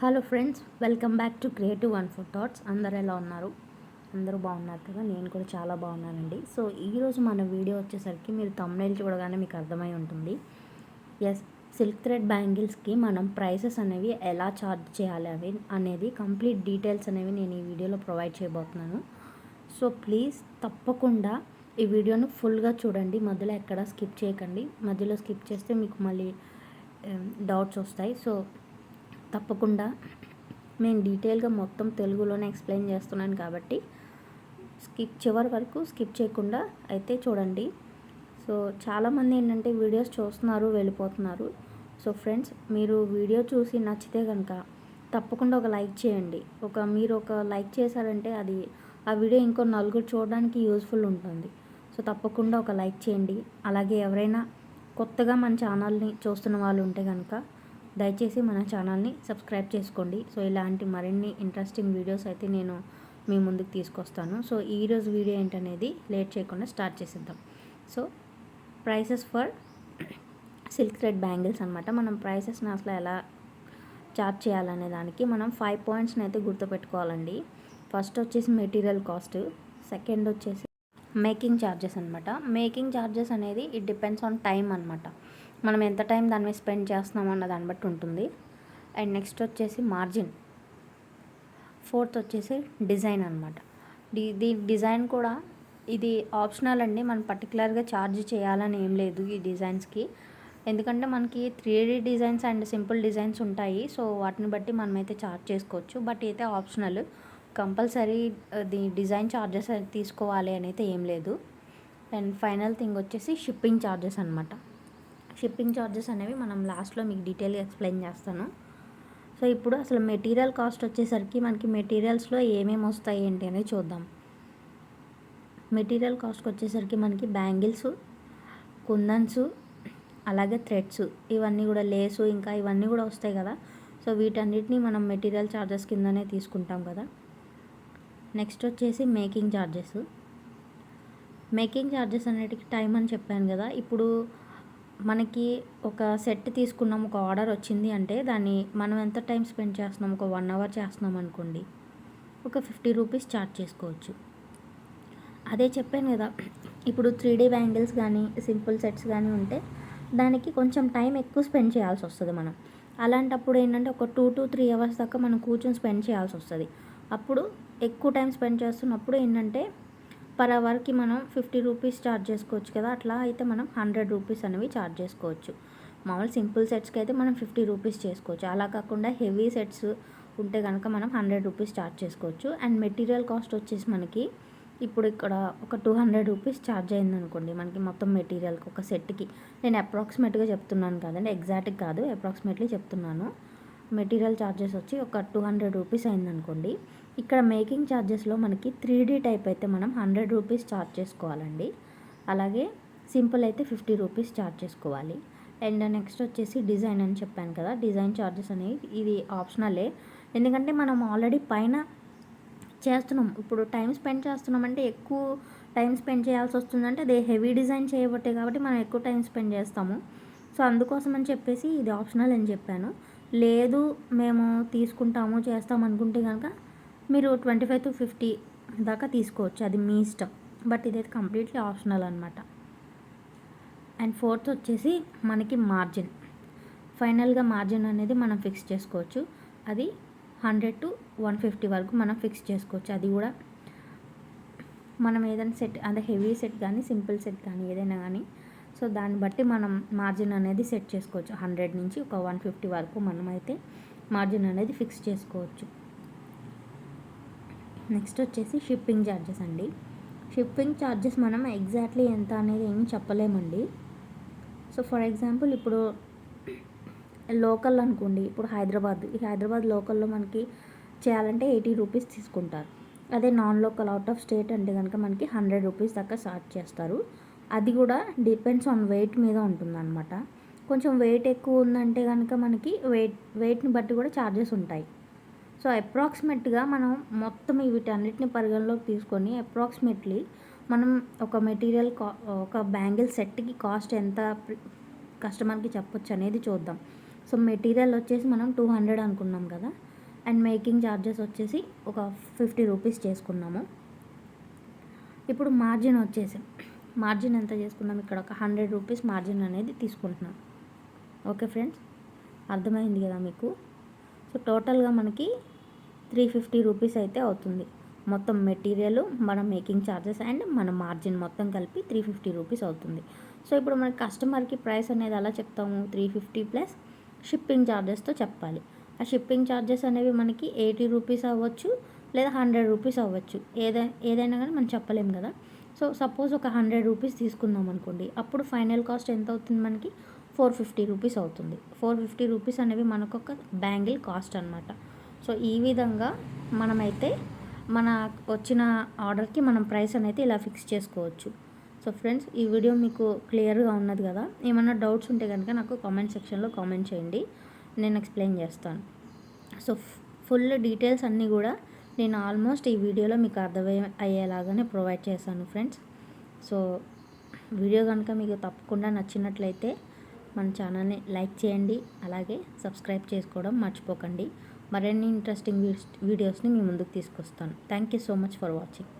Hello friends welcome back to creative one four thoughts అందరు ఎలా ఉన్నారు? అందరూ బాగున్నారు కదా? నేను కూడా చాలా బాగున్నానండి. సో ఈరోజు మన వీడియో వచ్చేసరికి మీరు తమ్నైల్ చూడగానే మీకు అర్థమై ఉంటుంది. ఎస్ సిల్క్ థ్రెడ్ బ్యాంగిల్స్కి మనం ప్రైసెస్ అనేవి ఎలా ఛార్జ్ చేయాలి అవి అనేది కంప్లీట్ డీటెయిల్స్ అనేవి నేను ఈ వీడియోలో ప్రొవైడ్ చేయబోతున్నాను. సో ప్లీజ్ తప్పకుండా ఈ వీడియోను ఫుల్గా చూడండి. మధ్యలో ఎక్కడ స్కిప్ చేయకండి. మధ్యలో స్కిప్ చేస్తే మీకు మళ్ళీ um, డౌట్స్ వస్తాయి. సో తప్పకుండా నేను డీటెయిల్గా మొత్తం తెలుగులోనే ఎక్స్ప్లెయిన్ చేస్తున్నాను కాబట్టి స్కిప్ చివరి వరకు స్కిప్ చేయకుండా అయితే చూడండి. సో చాలామంది ఏంటంటే వీడియోస్ చూస్తున్నారు వెళ్ళిపోతున్నారు. సో ఫ్రెండ్స్ మీరు వీడియో చూసి నచ్చితే కనుక తప్పకుండా ఒక లైక్ చేయండి. ఒక మీరు ఒక లైక్ చేశారంటే అది ఆ వీడియో ఇంకో నలుగురు చూడడానికి యూస్ఫుల్ ఉంటుంది. సో తప్పకుండా ఒక లైక్ చేయండి. అలాగే ఎవరైనా కొత్తగా మన ఛానల్ని చూస్తున్న వాళ్ళు ఉంటే కనుక దయచేసి మన ఛానల్ని సబ్స్క్రైబ్ చేసుకోండి. సో ఇలాంటి మరిన్ని ఇంట్రెస్టింగ్ వీడియోస్ అయితే నేను మీ ముందుకు తీసుకొస్తాను. సో ఈరోజు వీడియో ఏంటనేది లేట్ చేయకుండా స్టార్ట్ చేసేద్దాం. So prices for silk thread bangles అనమాట మనం ప్రైసెస్ని అసలు ఎలా చార్జ్ చేయాలనే దానికి మనం ఫైవ్ పాయింట్స్ని అయితే గుర్తుపెట్టుకోవాలండి. ఫస్ట్ వచ్చేసి మెటీరియల్ కాస్ట్ సెకండ్ వచ్చేసి మేకింగ్ ఛార్జెస్ అనమాట మేకింగ్ ఛార్జెస్ అనేది ఇట్ డిపెండ్స్ ఆన్ టైం అనమాట మనం ఎంత టైం దాని మీద స్పెండ్ చేస్తున్నాం అన్న దాన్ని బట్టి ఉంటుంది. అండ్ నెక్స్ట్ వచ్చేసి మార్జిన్. ఫోర్త్ వచ్చేసి డిజైన్ అనమాట దీ డిజైన్ కూడా ఇది ఆప్షనల్ అండి. మనం పర్టికులర్గా ఛార్జ్ చేయాలని ఏం లేదు ఈ డిజైన్స్కి. ఎందుకంటే మనకి three D designs and simple designs ఉంటాయి. సో వాటిని బట్టి మనమైతే ఛార్జ్ చేసుకోవచ్చు. బట్ అయితే optional. Compulsory the design charges తీసుకోవాలి అని అయితే ఏం లేదు. అండ్ ఫైనల్ థింగ్ వచ్చేసి షిప్పింగ్ ఛార్జెస్ అనమాట షిప్పింగ్ ఛార్జెస్ అనేవి మనం లాస్ట్లో మీకు డీటెయిల్గా ఎక్స్ప్లెయిన్ చేస్తాను. సో ఇప్పుడు అసలు మెటీరియల్ కాస్ట్ వచ్చేసరికి మనకి మెటీరియల్స్లో ఏమేమి వస్తాయి ఏంటి అనేది చూద్దాం. మెటీరియల్ కాస్ట్కి వచ్చేసరికి మనకి బ్యాంగిల్స్ కుందన్స్ అలాగే థ్రెడ్స్. ఇవన్నీ కూడా లేసు ఇంకా ఇవన్నీ కూడా వస్తాయి కదా. సో వీటన్నిటిని మనం మెటీరియల్ ఛార్జెస్ కిందనే తీసుకుంటాం కదా. నెక్స్ట్ వచ్చేసి మేకింగ్ ఛార్జెస్ మేకింగ్ ఛార్జెస్ అనేటికి టైం అని చెప్పాను కదా. ఇప్పుడు మనకి ఒక సెట్ తీసుకున్నాం ఒక ఆర్డర్ వచ్చింది అంటే దాన్ని మనం ఎంత టైం స్పెండ్ చేస్తున్నాం ఒక వన్ అవర్ చేస్తున్నాం అనుకోండి ఒక ఫిఫ్టీ రూపీస్ చార్జ్ చేసుకోవచ్చు. అదే చెప్పాను కదా ఇప్పుడు త్రీ డీ బ్యాంగిల్స్ కానీ సింపుల్ సెట్స్ కానీ ఉంటే దానికి కొంచెం టైం ఎక్కువ స్పెండ్ చేయాల్సి వస్తుంది మనం. అలాంటప్పుడు ఏంటంటే ఒక టూ టు త్రీ అవర్స్ దాకా మనం కూర్చొని స్పెండ్ చేయాల్సి వస్తుంది. అప్పుడు ఎక్కువ టైం స్పెండ్ చేస్తున్నప్పుడు ఏంటంటే పర్ అవర్కి మనం ఫిఫ్టీ రూపీస్ ఛార్జ్ చేసుకోవచ్చు కదా అట్లా అయితే మనం హండ్రెడ్ రూపీస్ అనేవి ఛార్జ్ చేసుకోవచ్చు. మామూలు సింపుల్ సెట్స్కి అయితే మనం ఫిఫ్టీ రూపీస్ చేసుకోవచ్చు. అలా కాకుండా హెవీ సెట్స్ ఉంటే కనుక మనం హండ్రెడ్ రూపీస్ ఛార్జ్ చేసుకోవచ్చు. అండ్ మెటీరియల్ కాస్ట్ వచ్చేసి మనకి ఇప్పుడు ఇక్కడ ఒక టూ హండ్రెడ్ రూపీస్ ఛార్జ్ అయింది అనుకోండి మనకి మొత్తం మెటీరియల్కి ఒక సెట్కి. నేను అప్రాక్సిమేట్గా చెప్తున్నాను కదండి ఎగ్జాక్ట్గా కాదు అప్రాక్సిమేట్లీ చెప్తున్నాను. మెటీరియల్ ఛార్జెస్ వచ్చి ఒక టూ హండ్రెడ్ రూపీస్ అయిందనుకోండి ఇక్కడ మేకింగ్ ఛార్జెస్లో మనకి త్రీ డీ టైప్ అయితే మనం హండ్రెడ్ రూపీస్ ఛార్జ్ చేసుకోవాలండి. అలాగే సింపుల్ అయితే ఫిఫ్టీ రూపీస్ ఛార్జ్ చేసుకోవాలి. అండ్ నెక్స్ట్ వచ్చేసి డిజైన్ అని చెప్పాను కదా డిజైన్ ఛార్జెస్ అనేవి ఇది ఆప్షనలే. ఎందుకంటే మనం ఆల్రెడీ పైన చేస్తున్నాం. ఇప్పుడు టైం స్పెండ్ చేస్తున్నామంటే ఎక్కువ టైం స్పెండ్ చేయాల్సి వస్తుందంటే అదే హెవీ డిజైన్ చేయబట్టే కాబట్టి మనం ఎక్కువ టైం స్పెండ్ చేస్తాము. సో అందుకోసం అని చెప్పేసి ఇది ఆప్షనల్ అని చెప్పాను. లేదు మేము తీసుకుంటాము చేస్తాం అనుకుంటే కనుక మీరు ట్వంటీ ఫైవ్ టు ఫిఫ్టీ దాకా తీసుకోవచ్చు. అది మీ ఇష్టం. బట్ ఇదైతే కంప్లీట్లీ ఆప్షనల్ అనమాట అండ్ ఫోర్త్ వచ్చేసి మనకి మార్జిన్. ఫైనల్గా మార్జిన్ అనేది మనం ఫిక్స్ చేసుకోవచ్చు. అది హండ్రెడ్ టు వన్ ఫిఫ్టీ వరకు మనం ఫిక్స్ చేసుకోవచ్చు. అది కూడా మనం ఏదైనా సెట్ అంటే హెవీ సెట్ కానీ సింపుల్ సెట్ కానీ ఏదైనా కానీ. సో దాన్ని బట్టి మనం మార్జిన్ అనేది సెట్ చేసుకోవచ్చు. హండ్రెడ్ నుంచి ఒక వన్ ఫిఫ్టీ వరకు మనం అయితే మార్జిన్ అనేది ఫిక్స్ చేసుకోవచ్చు. నెక్స్ట్ వచ్చేసి షిప్పింగ్ ఛార్జెస్ అండి. షిప్పింగ్ ఛార్జెస్ మనం ఎగ్జాక్ట్లీ ఎంత అనేది ఏమి చెప్పలేమండి. సో ఫర్ ఎగ్జాంపుల్ ఇప్పుడు లోకల్ అనుకోండి ఇప్పుడు హైదరాబాద్ ఈ హైదరాబాద్ లోకల్లో మనకి చేయాలంటే ఎయిటీ రూపీస్ తీసుకుంటారు. అదే non local out of state అంటే కనుక మనకి హండ్రెడ్ రూపీస్ దాకా చార్జ్ చేస్తారు. అది కూడా డిపెండ్స్ ఆన్ వెయిట్ మీద ఉంటుందన్నమాట. కొంచెం వెయిట్ ఎక్కువ ఉందంటే కనుక మనకి వెయిట్ వెయిట్ని బట్టి కూడా ఛార్జెస్ ఉంటాయి. సో అప్రాక్సిమేట్గా మనం మొత్తం వీటన్నిటిని పరిగణలోకి తీసుకొని అప్రాక్సిమేట్లీ మనం ఒక మెటీరియల్ కా ఒక బ్యాంగిల్ సెట్కి కాస్ట్ ఎంత కస్టమర్కి చెప్పొచ్చు అనేది చూద్దాం. సో మెటీరియల్ వచ్చేసి మనం టూ హండ్రెడ్ అనుకున్నాం కదా అండ్ మేకింగ్ ఛార్జెస్ వచ్చేసి ఒక ఫిఫ్టీ రూపీస్ చేసుకున్నాము. ఇప్పుడు మార్జిన్ వచ్చేసి మార్జిన్ ఎంత చేసుకున్నాం? ఇక్కడ ఒక హండ్రెడ్ రూపీస్ మార్జిన్ అనేది తీసుకుంటున్నాం. Okay friends? అర్థమైంది కదా మీకు? సో టోటల్గా మనకి త్రీ ఫిఫ్టీ రూపీస్ అయితే అవుతుంది. మొత్తం మెటీరియల్ మన మేకింగ్ ఛార్జెస్ అండ్ మన మార్జిన్ మొత్తం కలిపి త్రీ ఫిఫ్టీ రూపీస్ అవుతుంది. సో ఇప్పుడు మన కస్టమర్కి ప్రైస్ అనేది ఎలా చెప్తాము? త్రీ ఫిఫ్టీ ప్లస్ షిప్పింగ్ ఛార్జెస్తో చెప్పాలి. ఆ షిప్పింగ్ ఛార్జెస్ అనేవి మనకి ఎయిటీ రూపీస్ అవ్వచ్చు లేదా హండ్రెడ్ రూపీస్ అవ్వచ్చు. ఏదైనా ఏదైనా కానీ మనం చెప్పలేము కదా. సో సపోజ్ ఒక హండ్రెడ్ రూపీస్ తీసుకుందాం అనుకోండి. అప్పుడు ఫైనల్ కాస్ట్ ఎంత అవుతుంది మనకి? ఫోర్ ఫిఫ్టీ రూపీస్ అవుతుంది. ఫోర్ ఫిఫ్టీ రూపీస్ అనేవి మనకు ఒక బ్యాంగిల్ కాస్ట్ అనమాట సో ఈ విధంగా మనమైతే మన వచ్చిన ఆర్డర్కి మనం ప్రైస్ అనేది ఇలా ఫిక్స్ చేసుకోవచ్చు. సో ఫ్రెండ్స్ ఈ వీడియో మీకు క్లియర్గా ఉన్నది కదా? ఏమైనా డౌట్స్ ఉంటే కనుక నాకు కామెంట్ సెక్షన్లో కామెంట్ చేయండి. నేను ఎక్స్ప్లెయిన్ చేస్తాను. సో ఫుల్ డీటెయిల్స్ అన్నీ కూడా నేను ఆల్మోస్ట్ ఈ వీడియోలో మీకు అర్థమయ్యే అయ్యేలాగానే ప్రొవైడ్ చేశాను ఫ్రెండ్స్. సో వీడియో కనుక మీకు తప్పకుండా నచ్చినట్లయితే మన ఛానల్ని లైక్ చేయండి అలాగే సబ్స్క్రైబ్ చేసుకోవడం మర్చిపోకండి. మరిన్ని ఇంట్రెస్టింగ్ వీడియోస్ని మీ ముందుకు తీసుకొస్తాను. Thank you so much for watching.